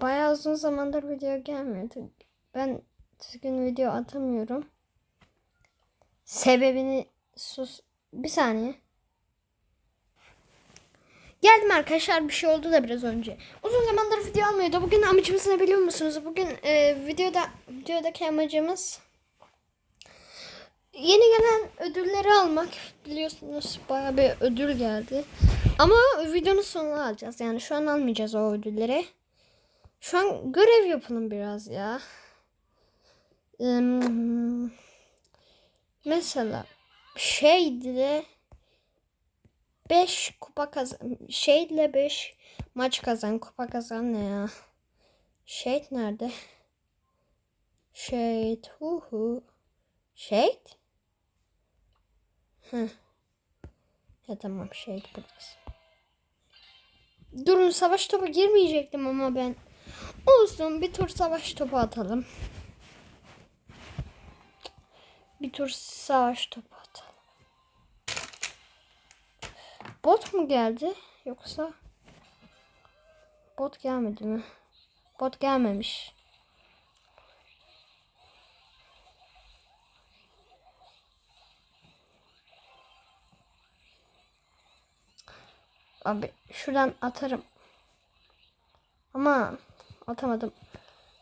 bayağı uzun zamandır video gelmiyor. Ben düzgün video atamıyorum. Sebebini sus. Bir saniye. Geldim arkadaşlar bir şey oldu da biraz önce. Uzun zamandır video almıyordu. Bugün amacımız ne biliyor musunuz? Bugün e, videoda videodaki amacımız yeni gelen ödülleri almak. Biliyorsunuz bayağı bir ödül geldi. Ama videonun sonuna alacağız. Yani şu an almayacağız o ödülleri. Şu an görev yapalım biraz ya. Hmm, mesela şeydi 5 kupa kazan şeyle 5 maç kazan kupa kazan ne ya? Şehit nerede? Şehit hu hu. Şehit? Hı. Ya tamam şehit buradasın. Durun savaş topu girmeyecektim ama ben. Olsun bir tur savaş topu atalım. Bir tur savaş topu atalım. Bot mu geldi yoksa bot gelmedi mi? Bot gelmemiş. Abi şuradan atarım. Ama atamadım.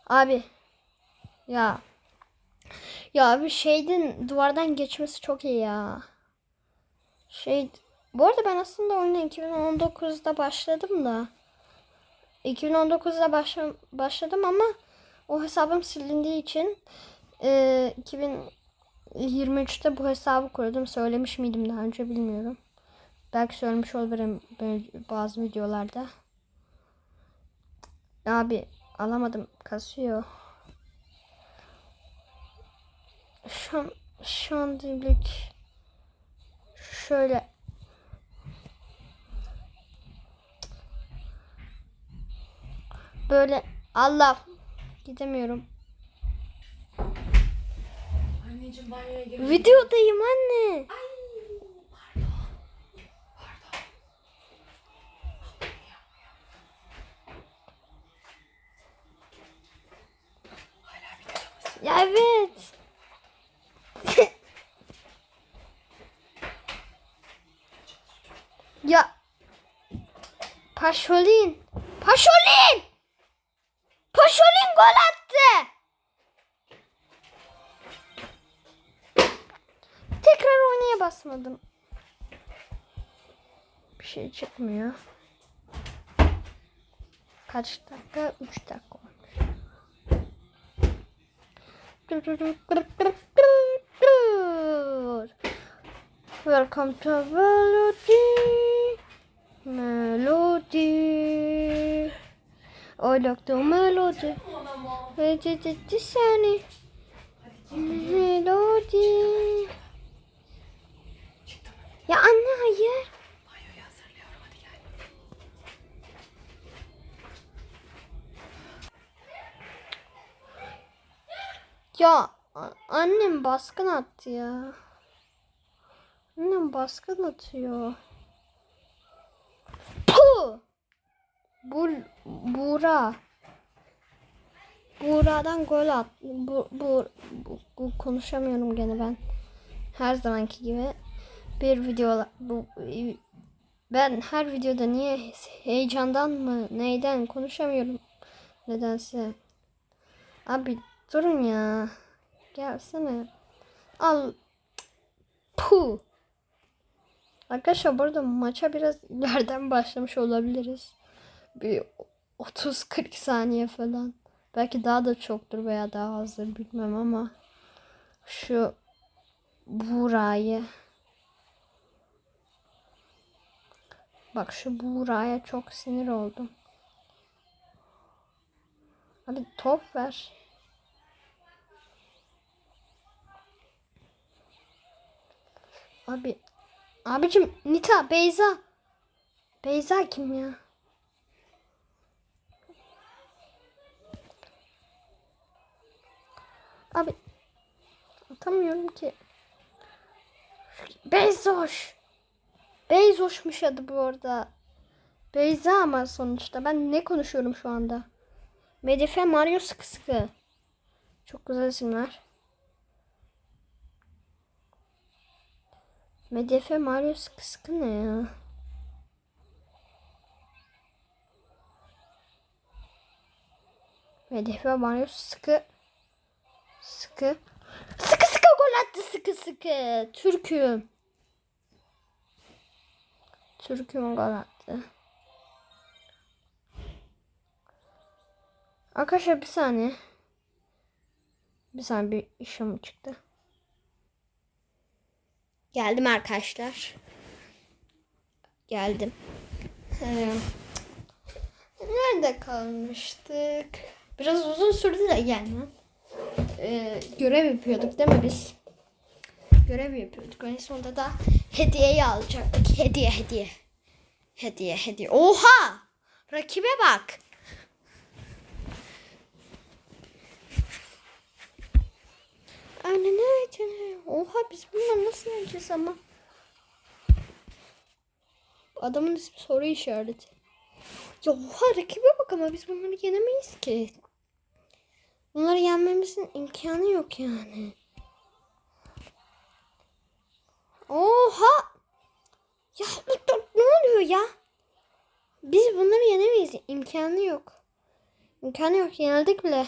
Abi ya ya abi şeyden duvardan geçmesi çok iyi ya. Şey bu arada ben aslında oyuna 2019'da başladım da 2019'da başla, başladım ama o hesabım silindiği için e, 2023'te bu hesabı kurdum. Söylemiş miydim daha önce bilmiyorum. Belki söylemiş olabilirim bazı videolarda. Abi alamadım kasıyor. Şu an, şu an dimdik şöyle böyle Allah gidemiyorum. Anneciğim banyoya gir. Videodayım anne. Hala videoda mısın? Ya evet. ya Paşolin. Paşolin. Paşolin gol attı. Tekrar oynaya basmadım. Bir şey çıkmıyor. Kaç dakika? 3 dakika olmuş. Welcome to Melody. Melody. I like the melody. Ona mı? Hadi seni. Mı? Ya anne hayır. Ya annem baskın attı ya. Annem baskın atıyor. Bu Buğra. Buğra'dan gol at. Bu, bu, bu, bu- konuşamıyorum gene ben. Her zamanki gibi bir video bu ben her videoda niye heyecandan mı neyden konuşamıyorum nedense. Abi durun ya. Gelsene. Al. Pu. Arkadaşlar burada maça biraz ileriden başlamış olabiliriz. Bir 30-40 saniye falan. Belki daha da çoktur veya daha azdır bilmem ama şu Buğra'yı Bak şu Buğra'ya çok sinir oldum. Abi top ver. Abi. Abicim Nita, Beyza. Beyza kim ya? Abi. Atamıyorum ki. Beyzoş. Beyzoşmuş adı bu arada. Beyza ama sonuçta. Ben ne konuşuyorum şu anda? Medife Mario sıkı sıkı. Çok güzel isimler. Medife Mario sıkı sıkı ne ya? Medife Mario sıkı sıkı sıkı sıkı gol attı sıkı sıkı. Türk'üm. Türk'üm gol attı. Arkadaşlar bir saniye. Bir saniye bir işim çıktı. Geldim arkadaşlar. Geldim. Ee, nerede kalmıştık? Biraz uzun sürdü de gelmem. Ee, görev yapıyorduk değil mi biz? Görev yapıyorduk. En sonunda da hediyeyi alacaktık. Hediye hediye. Hediye hediye. Oha! Rakibe bak. Aynen öyle. Oha biz bunları nasıl yeneceğiz ama? Adamın ismi soru işareti. Ya oha rakibe bak ama biz bunları yenemeyiz ki. Bunları yenmemizin imkanı yok yani. Oha! Ya da- ne oluyor ya? Biz bunları yenemeyiz. İmkanı yok. İmkanı yok. Yenildik bile.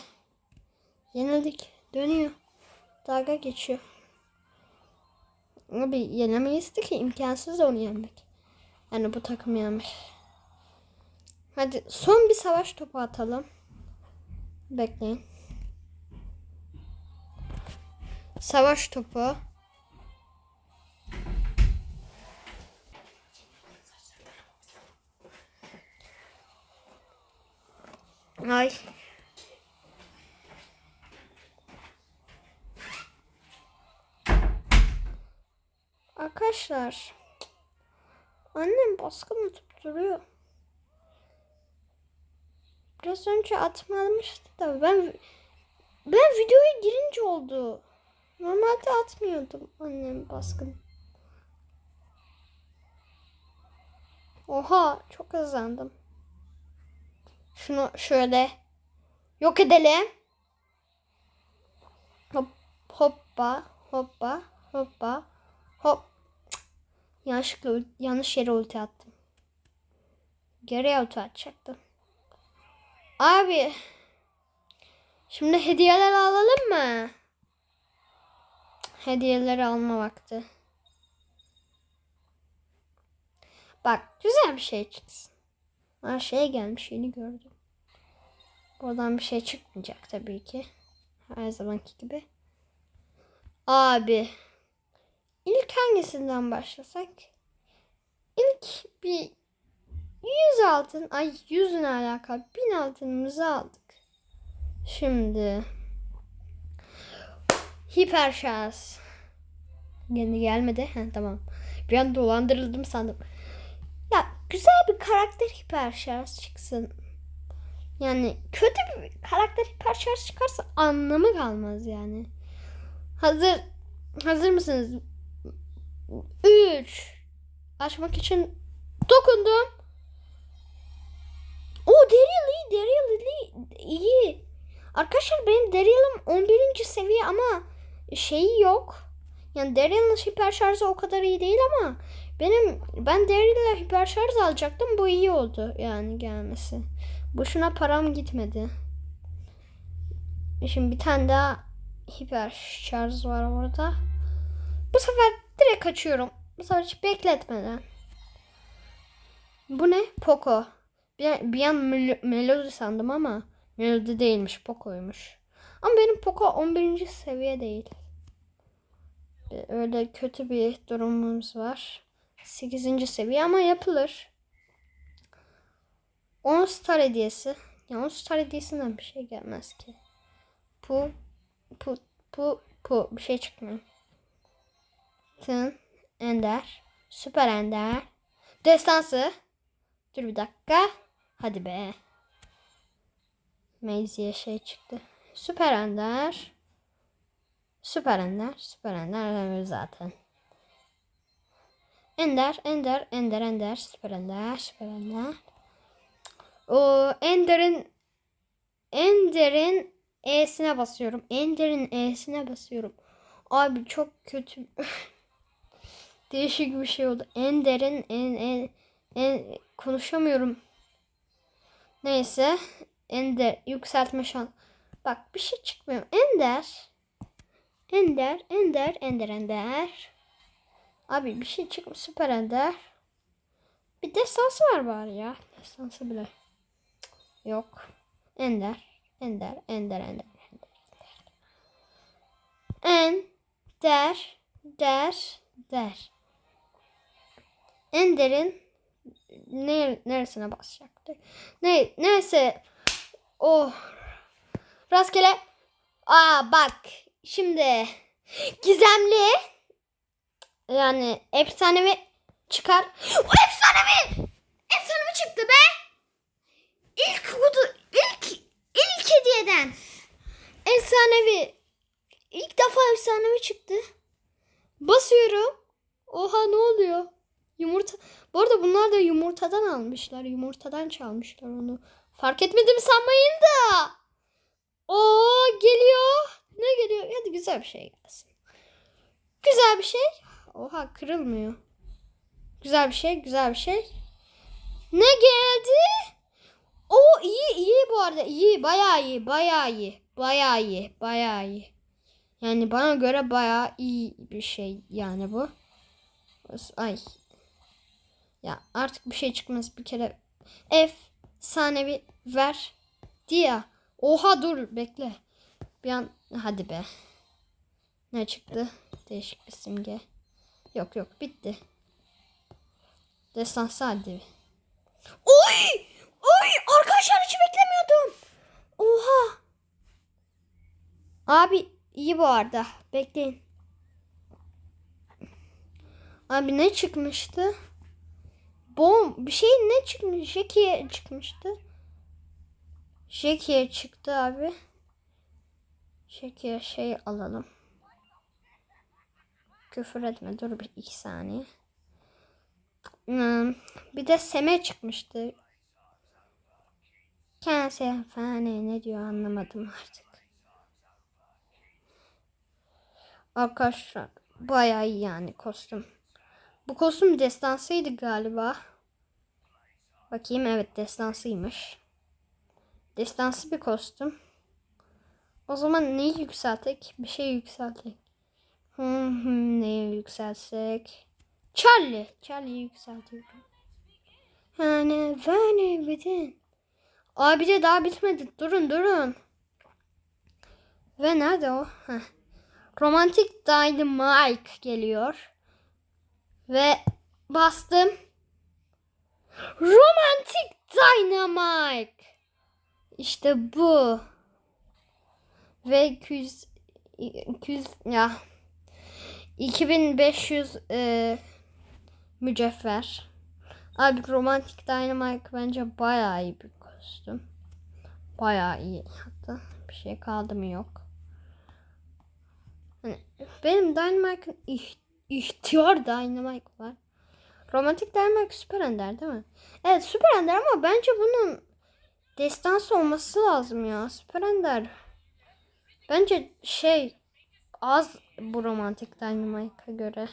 Yenildik. Dönüyor. Dalga geçiyor. Abi yenemeyiz ki imkansız onu yenmek. Yani bu takım yenmek. Hadi son bir savaş topu atalım. Bekleyin. Savaş topu. Ay. Arkadaşlar. Annem baskın atıp duruyor. Biraz önce atmamıştı da ben ben videoya girince oldu. Normalde atmıyordum annem baskın. Oha çok hızlandım. Şunu şöyle yok edelim. Hop hoppa hoppa hoppa hop. Yanlışlıkla yanlış yere ulti attım. Geriye ulti atacaktım. Abi. Şimdi hediyeler alalım mı? Hediyeleri alma vakti. Bak güzel bir şey çıksın. Her şeye gelmiş yeni gördüm. Buradan bir şey çıkmayacak tabii ki. Her zamanki gibi. Abi. İlk hangisinden başlasak? İlk bir 100 altın. Ay 100 ne alaka? 1000 altınımızı aldık. Şimdi. Hiper şans. Yeni gelmedi. Heh, tamam. Bir an dolandırıldım sandım. Ya güzel bir karakter hiper şarj çıksın. Yani kötü bir karakter hiper şarj çıkarsa anlamı kalmaz yani. Hazır hazır mısınız? 3 açmak için dokundum. O Daryl iyi, Daryl iyi. Arkadaşlar benim Daryl'ım 11. seviye ama şeyi yok. Yani Daryl'ın hiper şarjı o kadar iyi değil ama benim ben Daryl'le hiper şarj alacaktım. Bu iyi oldu yani gelmesi. Boşuna param gitmedi. Şimdi bir tane daha hiper şarj var orada. Bu sefer direkt açıyorum. Bu sefer hiç bekletmeden. Bu ne? Poco. Bir, bir an mel- melodi sandım ama melodi değilmiş. Poco'ymuş. Ama benim Poco 11. seviye değil. Bir- Öyle kötü bir durumumuz var. 8. seviye ama yapılır. 10 star hediyesi. Ya 10 star hediyesinden bir şey gelmez ki. Bu, bu, bu, bu bir şey çıkmıyor. Tın, Ender, Süper Ender, Destansı. Dur bir dakika. Hadi be. Maze'ye şey çıktı. Süper Ender. Süper Ender. Süper Ender zaten. Ender, Ender, Ender, Ender, Süper Ender, Süper Ender. O Ender'in Ender'in E'sine basıyorum. Ender'in E'sine basıyorum. Abi çok kötü. Değişik bir şey oldu. Ender'in en, en, en konuşamıyorum. Neyse. Ender yükseltme şan. Bak bir şey çıkmıyor. Ender. Ender, Ender, Ender, Ender. Abi bir şey çıkmış. Süper Ender. Bir destansı var bari ya. Destansı bile. Yok. Ender, Ender, Ender, Ender. Ender. Der, der, der. Ender'in ne, neresine basacaktı? Ne, neyse. Oh. Rastgele. Aa bak. Şimdi gizemli yani efsanevi çıkar. Efsanevi! Efsanevi çıktı be. İlk kutu, ilk ilk hediyeden. Efsanevi. İlk defa efsanevi çıktı. Basıyorum. Oha ne oluyor? Yumurta. Bu arada bunlar da yumurtadan almışlar. Yumurtadan çalmışlar onu. Fark etmedim sanmayın da. Oo geliyor. Ne geliyor? Hadi güzel bir şey gelsin. Güzel bir şey. Oha kırılmıyor. Güzel bir şey, güzel bir şey. Ne geldi? O iyi iyi bu arada. iyi bayağı iyi, bayağı iyi. Bayağı iyi, bayağı iyi. Yani bana göre bayağı iyi bir şey yani bu. Ay. Ya artık bir şey çıkmaz bir kere. Efsanevi ver diye. Oha dur bekle. Bir an hadi be. Ne çıktı? Değişik bir simge. Yok yok bitti. Destansı hadi. Oy! Oy! Arkadaşlar hiç beklemiyordum. Oha! Abi iyi bu arada. Bekleyin. Abi ne çıkmıştı? Bom bir şey ne çıkmış? Jackie çıkmıştı. Jackie çıktı abi. Jackie'ye şey alalım. Küfür etme dur bir iki saniye. Hmm, bir de Seme çıkmıştı. Kendisi efsane ne diyor anlamadım artık. Arkadaşlar bayağı iyi yani kostüm. Bu kostüm destansıydı galiba. Bakayım evet destansıymış. Destansı bir kostüm. O zaman neyi yükseltek? Bir şey yükseltek. Hı hı neyi yükseltsek? Charlie. Charlie'yi yükseltiyorum. Yani yani bütün. Abi de daha bitmedi. Durun durun. Ve nerede o? Heh. Romantik Dynamite geliyor. Ve bastım. Romantik Dynamite. İşte bu. Ve 200 200 ya 2500 e, mücevher. Abi Romantik Dynamite bence bayağı iyi bir kostüm. Bayağı iyi hatta. Bir şey kaldı mı yok. Hani benim Dynamite'ın iht- ihtiyar Dynamite var. Romantik Dynamite Süper Ender değil mi? Evet Süper Ender ama bence bunun destansı olması lazım ya. Süper. Bence şey az bu romantik Dynamite'a göre.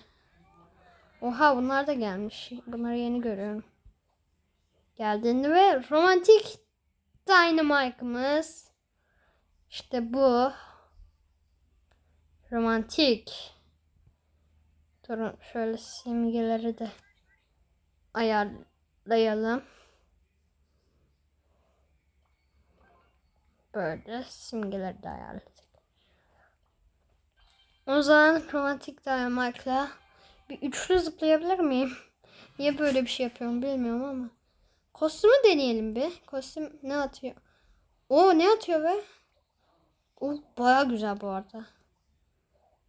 Oha bunlar da gelmiş. Bunları yeni görüyorum. Geldiğinde ve romantik Dynamite'ımız işte bu. Romantik. Durun şöyle simgeleri de ayarlayalım. Böyle simgeleri de ayarladık. O zaman romantik dayanmakla bir üçlü zıplayabilir miyim? Niye böyle bir şey yapıyorum bilmiyorum ama. Kostümü deneyelim bir. Kostüm ne atıyor? O ne atıyor be? O baya güzel bu arada.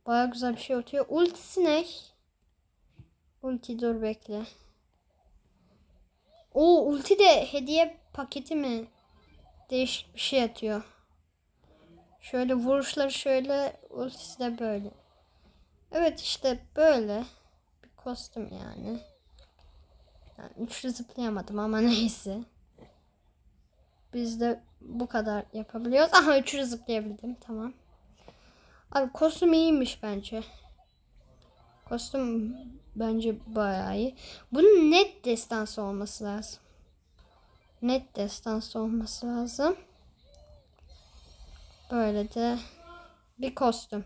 Baya güzel bir şey atıyor. Ultisi ne? Ulti dur bekle. O ulti de hediye paketi mi? Değişik bir şey atıyor. Şöyle vuruşları şöyle ultisi de böyle. Evet işte böyle bir kostüm yani. yani üçlü zıplayamadım ama neyse. Biz de bu kadar yapabiliyoruz. Aha üçüncü zıplayabildim. Tamam. Abi kostüm iyiymiş bence. Kostüm bence bayağı iyi. Bunun net destansı olması lazım. Net destansı olması lazım. Böyle de bir kostüm.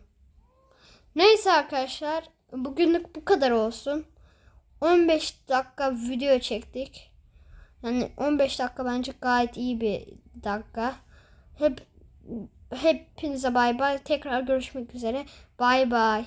Neyse arkadaşlar. Bugünlük bu kadar olsun. 15 dakika video çektik. Yani 15 dakika bence gayet iyi bir dakika. Hep hepinize bay bay. Tekrar görüşmek üzere. Bay bay.